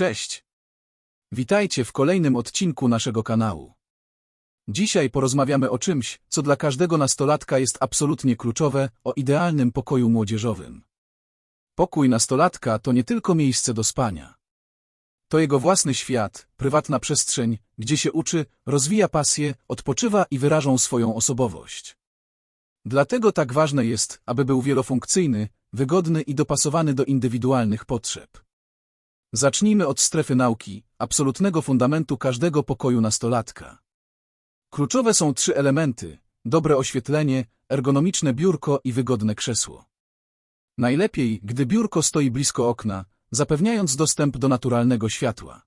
Cześć! Witajcie w kolejnym odcinku naszego kanału. Dzisiaj porozmawiamy o czymś, co dla każdego nastolatka jest absolutnie kluczowe, o idealnym pokoju młodzieżowym. Pokój nastolatka to nie tylko miejsce do spania. To jego własny świat, prywatna przestrzeń, gdzie się uczy, rozwija pasję, odpoczywa i wyrażą swoją osobowość. Dlatego tak ważne jest, aby był wielofunkcyjny, wygodny i dopasowany do indywidualnych potrzeb. Zacznijmy od strefy nauki, absolutnego fundamentu każdego pokoju nastolatka. Kluczowe są trzy elementy: dobre oświetlenie, ergonomiczne biurko i wygodne krzesło. Najlepiej, gdy biurko stoi blisko okna, zapewniając dostęp do naturalnego światła.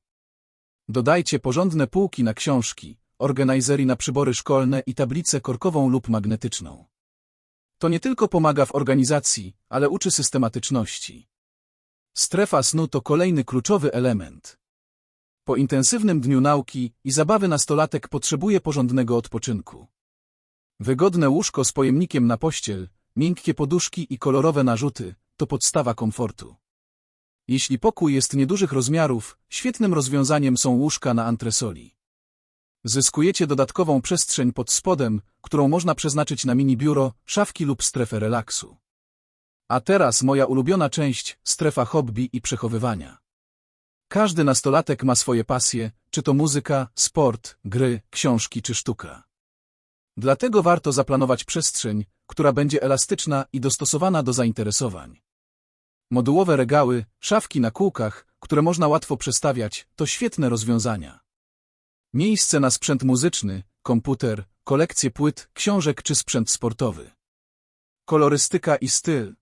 Dodajcie porządne półki na książki, organizery na przybory szkolne i tablicę korkową lub magnetyczną. To nie tylko pomaga w organizacji, ale uczy systematyczności. Strefa snu to kolejny kluczowy element. Po intensywnym dniu nauki i zabawy nastolatek potrzebuje porządnego odpoczynku. Wygodne łóżko z pojemnikiem na pościel, miękkie poduszki i kolorowe narzuty to podstawa komfortu. Jeśli pokój jest niedużych rozmiarów, świetnym rozwiązaniem są łóżka na antresoli. Zyskujecie dodatkową przestrzeń pod spodem, którą można przeznaczyć na mini biuro, szafki lub strefę relaksu. A teraz moja ulubiona część, strefa hobby i przechowywania. Każdy nastolatek ma swoje pasje, czy to muzyka, sport, gry, książki czy sztuka. Dlatego warto zaplanować przestrzeń, która będzie elastyczna i dostosowana do zainteresowań. Modułowe regały, szafki na kółkach, które można łatwo przestawiać, to świetne rozwiązania. Miejsce na sprzęt muzyczny, komputer, kolekcje płyt, książek czy sprzęt sportowy. Kolorystyka i styl.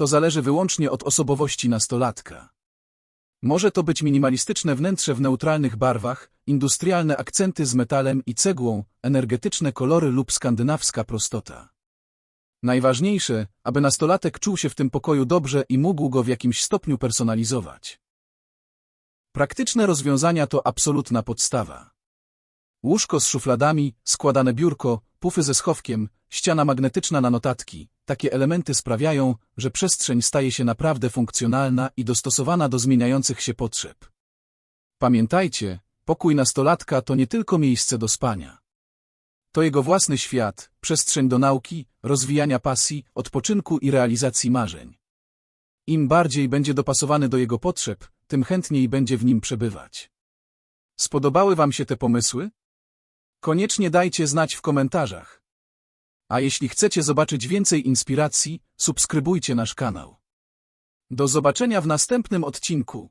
To zależy wyłącznie od osobowości nastolatka. Może to być minimalistyczne wnętrze w neutralnych barwach, industrialne akcenty z metalem i cegłą, energetyczne kolory lub skandynawska prostota. Najważniejsze, aby nastolatek czuł się w tym pokoju dobrze i mógł go w jakimś stopniu personalizować. Praktyczne rozwiązania to absolutna podstawa. Łóżko z szufladami, składane biurko, pufy ze schowkiem, ściana magnetyczna na notatki. Takie elementy sprawiają, że przestrzeń staje się naprawdę funkcjonalna i dostosowana do zmieniających się potrzeb. Pamiętajcie, pokój nastolatka to nie tylko miejsce do spania. To jego własny świat, przestrzeń do nauki, rozwijania pasji, odpoczynku i realizacji marzeń. Im bardziej będzie dopasowany do jego potrzeb, tym chętniej będzie w nim przebywać. Spodobały Wam się te pomysły? Koniecznie dajcie znać w komentarzach. A jeśli chcecie zobaczyć więcej inspiracji, subskrybujcie nasz kanał. Do zobaczenia w następnym odcinku.